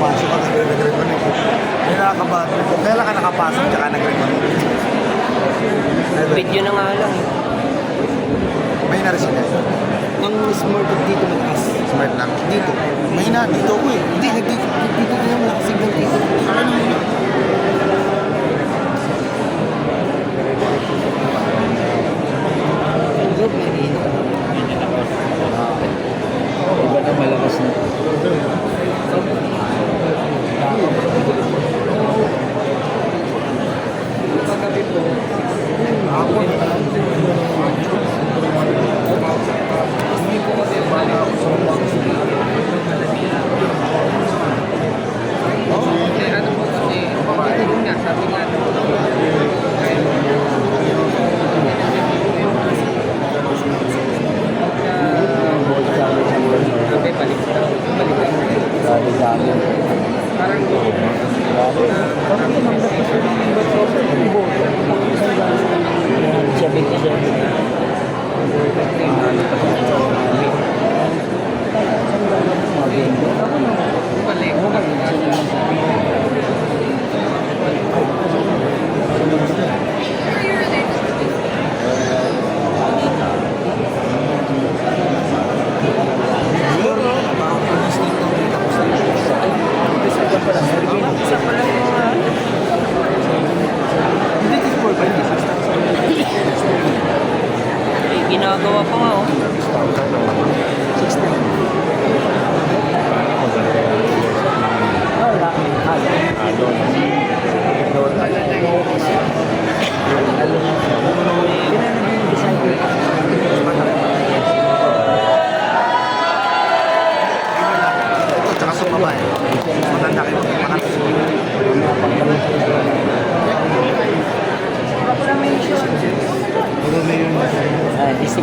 nakapasok ka, nagre-reconnect. May nakakaba, kailan ka nakapasok tsaka nag-reconnect? Video na nga lang eh. May na-receive Ang smart dito mataas. Smart lang. Dito. May na, dito ko eh. Hindi, nagdito.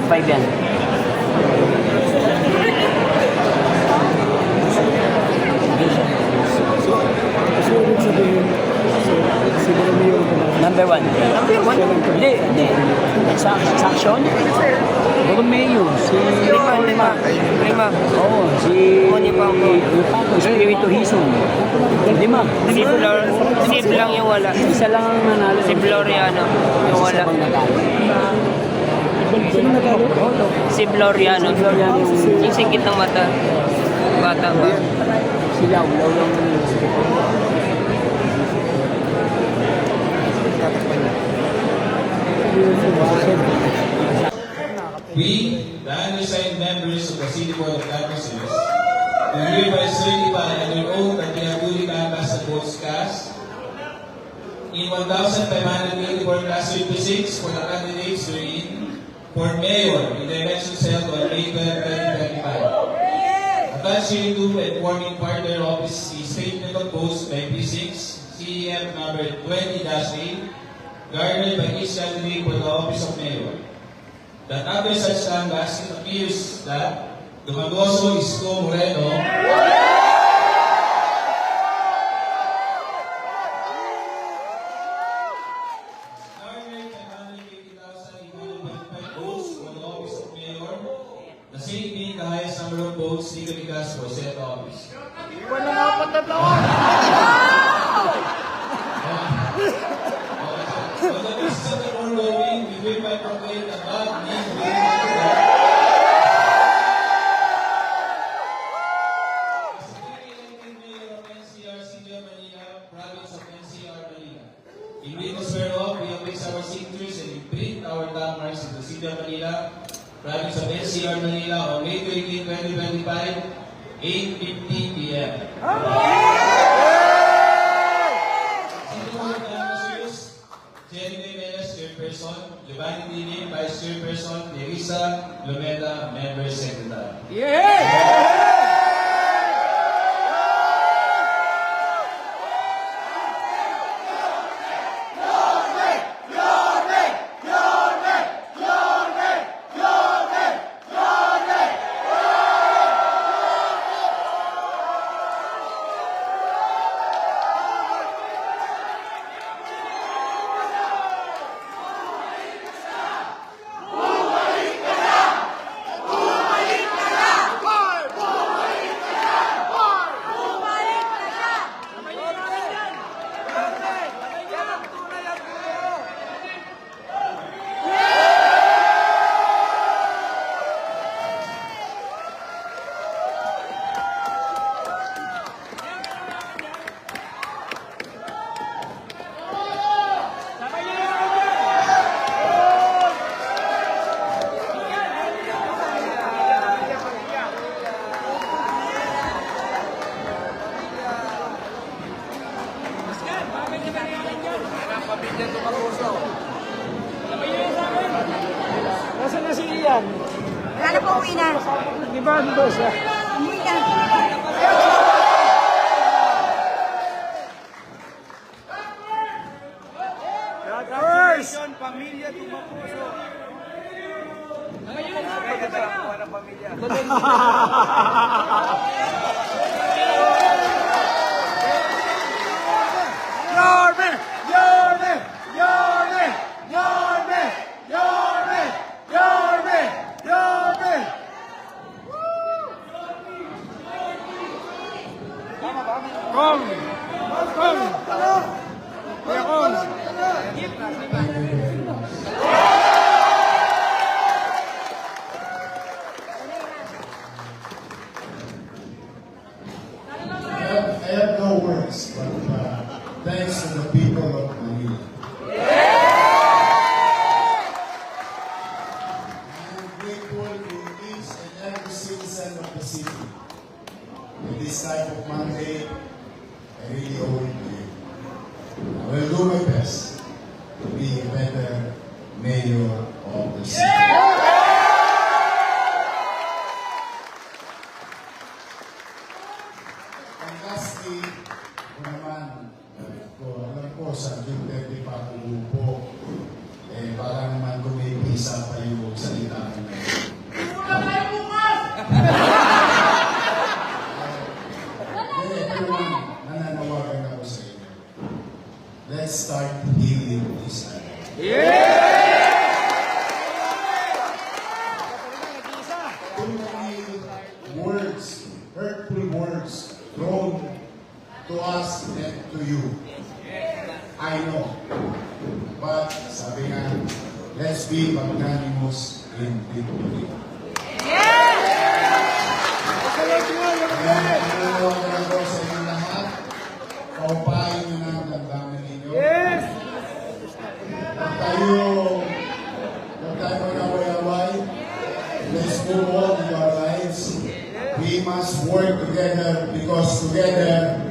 5 yan. Number one. Number one? Hindi, hindi. Sa, sa action? Borromeo. Si... Lima, lima. Lima. Oo, si... Moni Pangko. Pangko, Espiritu Hison. Lima. Si Flor, si Blang yung wala. Isa lang ang nanalo. Si Floriano yung wala. Isa pang natalo. Sino nagalo? Si Floriano. Floriano yung- Yung singkit ng mata. Bata ba? Sila, ulaw lang. We, the undersigned members of the City Board of Canvassers, do hereby certify under oath that we have duly canvassed the votes cast in 1,584 class 56 for the candidates therein for mayor in the elections held on 12, 2025. Attached here to and forming part thereof is the statement of votes by precincts CEF number 20-8 garnered by each candidate for the office of mayor that after such canvass, it appears that Dumagoso Isko Moreno the same being the highest number of votes legally cast for said office. On the basis of the foregoing, we hereby proclaim that God named Mayor of NCR City of Manila, Province of NCR Manila. In witness whereof, we affix our signatures and imprint our landmarks in the City of Manila, Province of NCR Manila on May 13, 2025, 8.50 p.m. Board of Canvassers, Jenny Menes, Chairperson, Giovanni Dini, Vice Chairperson, Teresa Lumeda, Member Secretary. Nasaan Wala na po, uwi na. Di ba daw siya? Uwi na. First! Yorme! Kong! Kong! Kuya Kong! I have, I have no words, but uh, thanks to the people of Manila. I am grateful to each and every citizen of the city. In this type of mandate, I really owe it to. I will do my best to be a better mayor of the city. And lastly, uh, ko, alam ko sa Duterte pa po, eh, baka naman visa pa yung salita ko na yun. Eh, pero naman, nananawagan ako sa inyo. Let's start healing this island. Too many words, hurtful words thrown to us and to you. I know. But sabi nga, let's be magnanimous in victory. because together